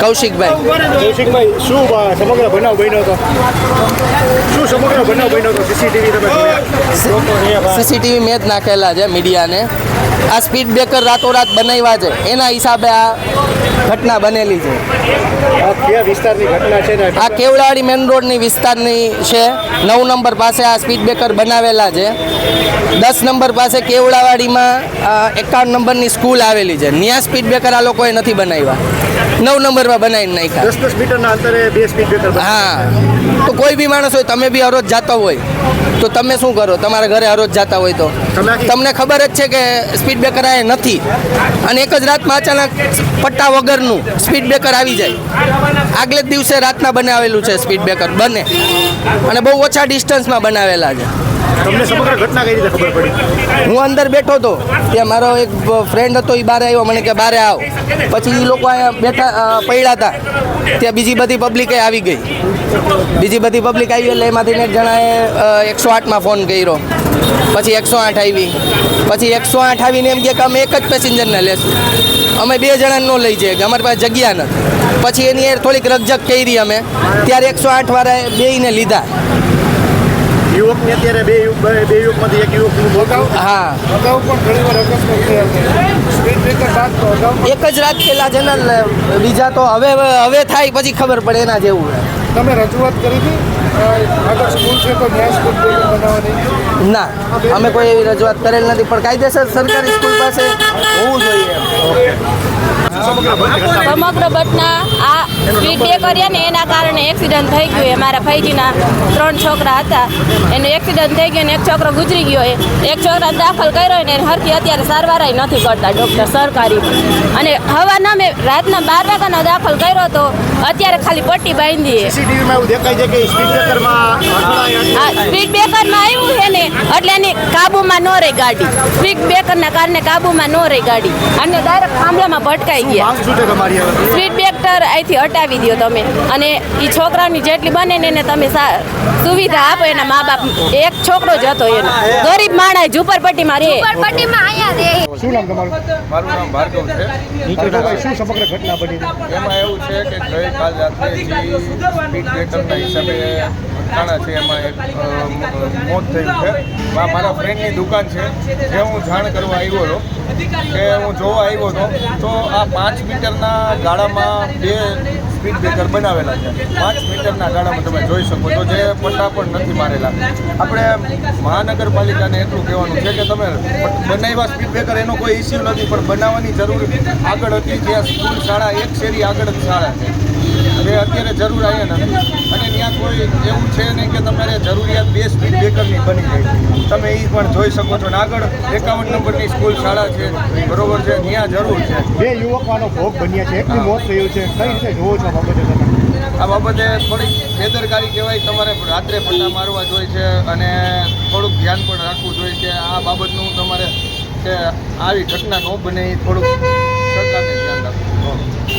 કૌશિકભાઈ. કૌશિકભાઈ શું સમગ્ર બનાવ બન્યો હતો? શું સમગ્ર બનાવ બન્યો હતો? સીસીટીવી તમે સીસીટીવી મેં જ નાખેલા છે મીડિયાને. આ સ્પીડ બ્રેકર રાતોરાત બનાવ્યા છે. એના હિસાબે આ ઘટના બનેલી છે. આ કેવડાવાડી મેન રોડની વિસ્તારની છે. નવ નંબર પાસે આ સ્પીડ બ્રેકર બનાવેલા છે. દસ નંબર પાસે કેવડાવાડીમાં એકાવન નંબરની સ્કૂલ આવેલી છે. ત્યાં સ્પીડ બ્રેકર આ લોકોએ નથી બનાવ્યા. નવ નંબરમાં બનાવીને નાખ્યા. દસ દસ મીટરના અંતરે બે સ્પીડ બ્રેકર હા. તો કોઈ બી માણસ હોય તમે બી હરોજ જાતા હોય તો તમે શું કરો? તમારા ઘરે હરોજ જાતા હોય તો. તમને ખબર જ છે કે સ્પીડ બ્રેકર આ નથી. અને એક જ રાતમાં અચાનક પટ્ટા વગરનું સ્પીડ બ્રેકર આવી જાય. આગલે જ દિવસે રાતના બનાવેલું છે સ્પીડ બ્રેકર બને. અને બહુ ઓછા ડિસ્ટન્સમાં બનાવેલા છે. તમને સમગ્ર ઘટના કઈ રીતે ખબર પડી? હું અંદર બેઠો હતો. ત્યાં મારો એક ફ્રેન્ડ હતો એ બહાર આવ્યો. મને કે બહાર આવ. પછી એ લોકો અહીંયા બેઠા પડ્યા હતા. ત્યાં બીજી બધી પબ્લિકે આવી ગઈ. બીજી બધી પબ્લિક આવી એટલે એમાંથી એક જણાએ એકસો આઠમાં ફોન કર્યો. પછી એકસો આઠ આવી. પછી એકસો આઠ આવીને એમ કે અમે એક જ પેસેન્જરને લેશું. અમે બે જણાને ન લઈ જઈએ કે અમારી પાસે જગ્યા નથી. પછી એની થોડીક રકઝક કરી અમે. ત્યારે એકસો આઠ વાળાએ બેયને લીધા. યુવકને અત્યારે બે યુવક બે યુવકમાંથી એક યુવકનું થયું. હા. અગાઉ પણ ઘણી વાર અકસ્માત થયા એક જ રાત પેલા છે બીજા તો હવે હવે થાય પછી ખબર પડે એના જેવું તમે રજૂઆત કરી હતી? ના અમે કોઈ એવી રજૂઆત કરેલ નથી પણ કાયદેસર સરકારી સ્કૂલ પાસે હોવું જોઈએ સમગ્ર બટના આ સ્પીડ કર્યા ને એના કારણે એક્સિડન્ટ થઈ ગયું એ મારા ભાઈજીના ત્રણ છોકરા હતા. એનું એક્સિડન્ટ થઈ ગયું ને એક છોકરો ગુજરી ગયો એ. એક છોકરા દાખલ કર્યો ને એને હરખી અત્યારે સારવાર નથી કરતા ડૉક્ટર સરકારી. અને હવાના મેં રાતના બાર વાગ્યાનો દાખલ કર્યો તો અત્યારે ખાલી પટ્ટી બાંધી છે. સ્પીડ બ્રેકરમાં આવ્યું છે ને એટલે એની કાબુમાં ન રહી ગાડી. સ્પીડ બ્રેકરના કારણે કાબુમાં ન રહી ગાડી. અને ડાયરેક્ટ થાંભલામાં ભટકાઈ ગયા. સ્પીડ શું બ્રેકર અહીંથી હટાવી દો તમે. અને એ છોકરાની જેટલી બને ને એને તમે સા- સુવિધા આપો એના મા બાપ એક છોકરો જ હતો એનો. ગરીબ માણસ ઝુંપડપટ્ટીમાં રહે. શું નામ તમારું? મારું નામ ભાર્ગવ છે. શું સમગ્ર ઘટના બની એમાં એવું છે કે ગઈકાલ રાત્રે જે સ્પીડ બ્રેકરના હિસાબે ઘટના છે એમાં એક મોત થયું છે. મારા ફ્રેન્ડની દુકાન છે. જે હું જાણ કરવા આવ્યો હતો કે હું જોવા આવ્યો હતો તો આ પાંચ મીટરના ગાળામાં બે સ્પીડ બ્રેકર બનાવેલા છે. પાંચ મીટરના ગાળામાં તમે જોઈ શકો છો જે પટ્ટા પણ નથી મારેલા. આપણે મહાનગરપાલિકાને એટલું કહેવાનું છે કે તમે બનાવ્યા સ્પીડ બ્રેકર એનો કોઈ ઇસ્યુ નથી પણ બનાવવાની જરૂર આગળ હતી જ્યાં સ્કૂલ શાળા એક શેરી આગળ જ શાળા છે. જે અત્યારે જરૂર આવ્યા નથી. છે નહીં કે તમારે જરૂરિયાત બે સ્પીડ બ્રેકરની બની ગઈ. તમે એ પણ જોઈ શકો છો અને આગળ એકાવન નંબરની સ્કૂલ શાળા છે બરોબર છે ત્યાં જરૂર છે. બે યુવકોનો ભોગ બન્યા છે એકની મોત થયું છે. કઈ રીતે જોવો છો આ બાબતે તમે? આ બાબતે થોડીક બેદરકારી કહેવાય તમારે રાત્રે પટ્ટા મારવા જોઈએ છે અને થોડુંક ધ્યાન પણ રાખવું જોઈએ કે આ બાબતનું તમારે કે આવી ઘટના ન બને એ થોડુંક સરકારને ધ્યાન રાખવું